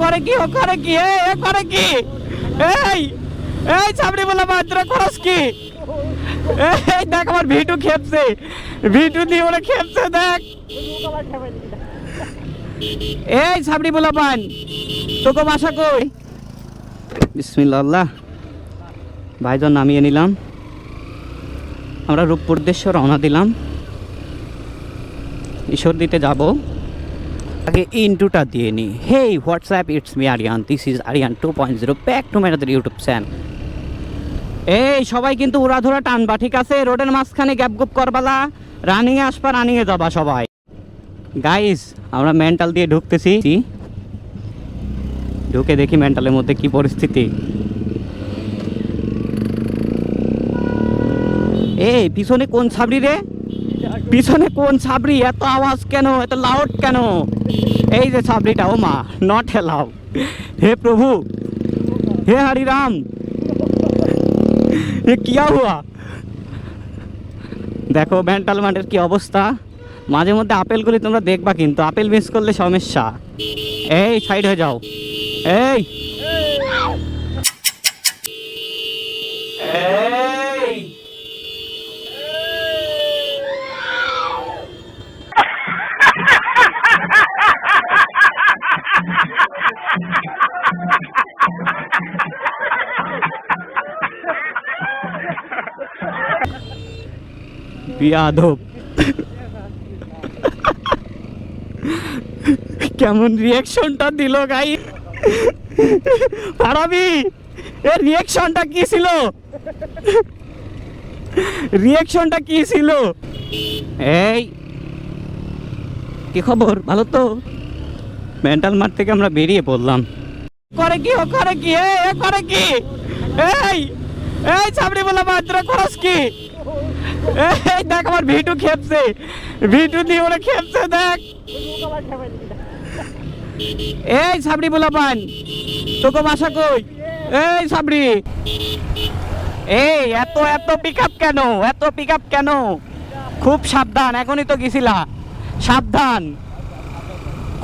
করে কি ও করে কি? এ করে কি? এই এই ছাবড়ি বলে মাত্র করস কি? এই, দেখ আমার ভিটু খেপছে। ভিটু দিয়ে ওরা খেপছে, দেখ। এই ছাবড়ি বলে পান তোকে বাসা কই? বিসমিল্লাহ। ভাইজন, নামিয়ে নিলাম। আমরা রূপপুর উদ্দেশ্য রওনা দিলাম। ঈশ্বর দিতে যাব। আগে ইন্টুটা দিয়ে নি। Hey what's up it's me Aryan this is Aryan two point zero back to ম্যানাদের YouTube channel এই সবাই কিন্তু উড়াধুরা টানবা, ঠিক আছে? রোডের মাঝখানে গ্যাপ গুপ করবালা। রানিংয়ে আসবা রানিংয়ে যাবা সবাই। গাইস আমরা মেন্টাল দিয়ে ঢুকতেছি। ঢুকে দেখি মেন্টালের মধ্যে কি পরিস্থিতি। এই পিছনে কোন ছাবড়ি রে? পিছনে কোন ছাবড়ি? এত আওয়াজ কেন? এত লাউড কেন? এই যে ছাবড়িটা ও মা নট এলাও হে প্রভু হে হরি রাম এ কিয়া হুয়া? দেখো মেন্টাল মাঠের কি অবস্থা? মাঝে মধ্যে আপেলগুলি তোমরা দেখবা কিন্তু আপেল মিস করলে সমস্যা। এই সাইড হয়ে যাও। এই। বিয়াদব। কেমন রিয়াকশনটা দিল গাই পারাবি এর রিয়াকশনটা কি ছিল? রিয়াকশনটা কি ছিল? এই, কি খবর? ভালো তো? মেন্টাল মাঠ থেকে আমরা বেরিয়ে পড়লাম। করে কি, ও করে কি? এ করে কি? এই এই, ছাবড়ি বলে মাত্র করস কি? এই দেখ আমার ভিটু খেপছে। ভিটু দিয়ে ওরা খেপছে দেখ। এই পান তোকে কই? এই সাবড়ি এই, এত এত পিক কেন? এত পিক কেন? খুব সাবধান, এখনই তো গেছিলা। সাবধান।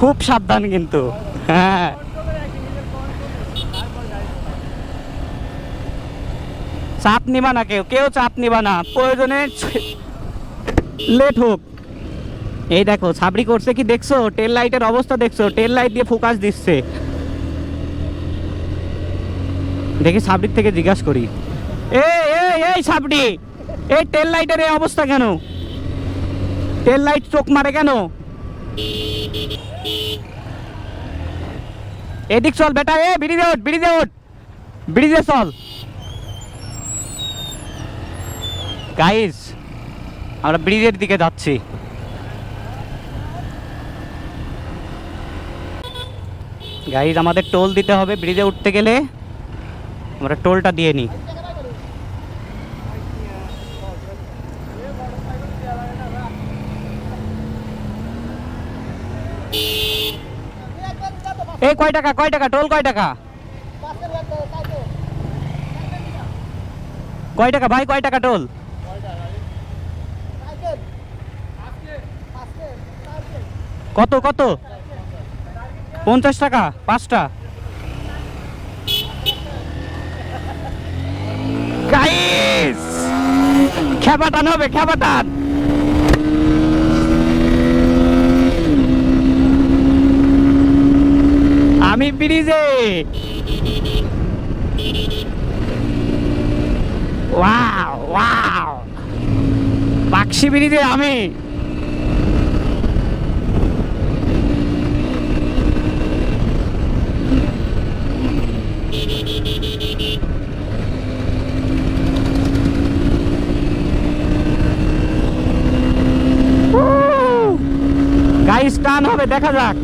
খুব সাবধান কিন্তু। হ্যাঁ। চাপ নিবা না কেউ কেউ চাপ নিবা না। প্রয়োজনে লেট হোক। এই দেখো, ছাবড়ি করছে কি দেখছ? টেল লাইটের অবস্থা দেখছ? টেল লাইট দিয়ে ফোকাস দিচ্ছে। দেখি ছাবড়ির থেকে জিজ্ঞাসা করি। এই এই এই টেল লাইটের এই অবস্থা কেন? টেল লাইট চোখ মারে কেন? এদিক চল বেটা, এ বিড়িতে ওঠ বিড়িতে ওঠ। বিড়িতে চল। গাইস আমরা ব্রিজের দিকে যাচ্ছি। গাইজ আমাদের টোল দিতে হবে। ব্রিজে উঠতে গেলে আমরা টোলটা দিয়ে নিই। এই, কয় টাকা কয় টাকা? টোল কয় টাকা? কয় টাকা ভাই, কয় টাকা টোল? কত কত? পঞ্চাশ টাকা, পাঁচটা। খেপাটান হবে খেপাটান আমি ব্রিজে! ওয়াও ওয়াও বাক্সি ব্রিজে আমি। গাইস হবে দেখা যাক।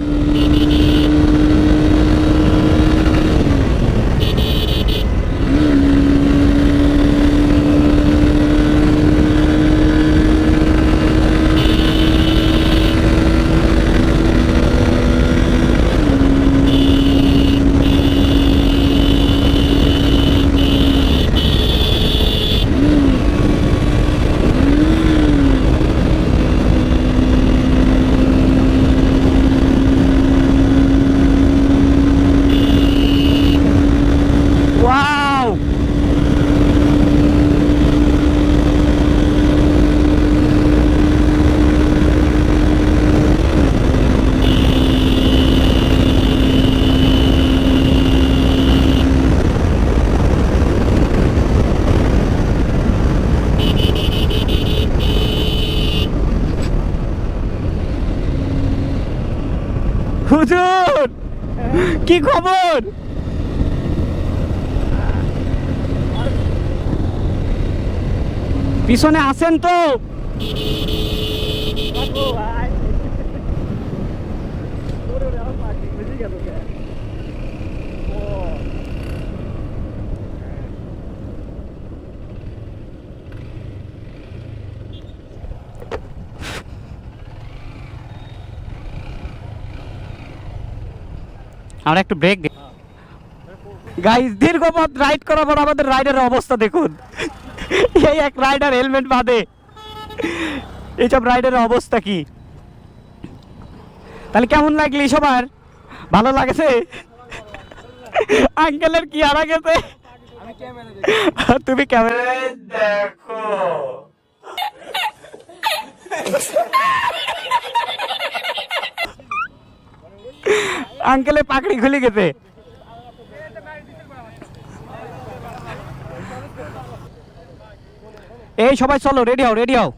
হুজুর! কি খবর? পিছনে আছেন তো। আমরা একটু ব্রেক গাইস দীর্ঘ পথ রাইড করার পর আমাদের রাইডারের অবস্থা দেখুন। এই এক রাইডার হেলমেট বাঁধে এইসব রাইডারের অবস্থা কি? তাহলে কেমন লাগলি সবার? ভালো লাগেছে? আঙ্কেলের কি হারা গেছে? তুমি ক্যামেরা দেখো। আঙ্কেলের পাকড়ি খুলে গেছে। এই সবাই চলো রেডি হও রেডি হও।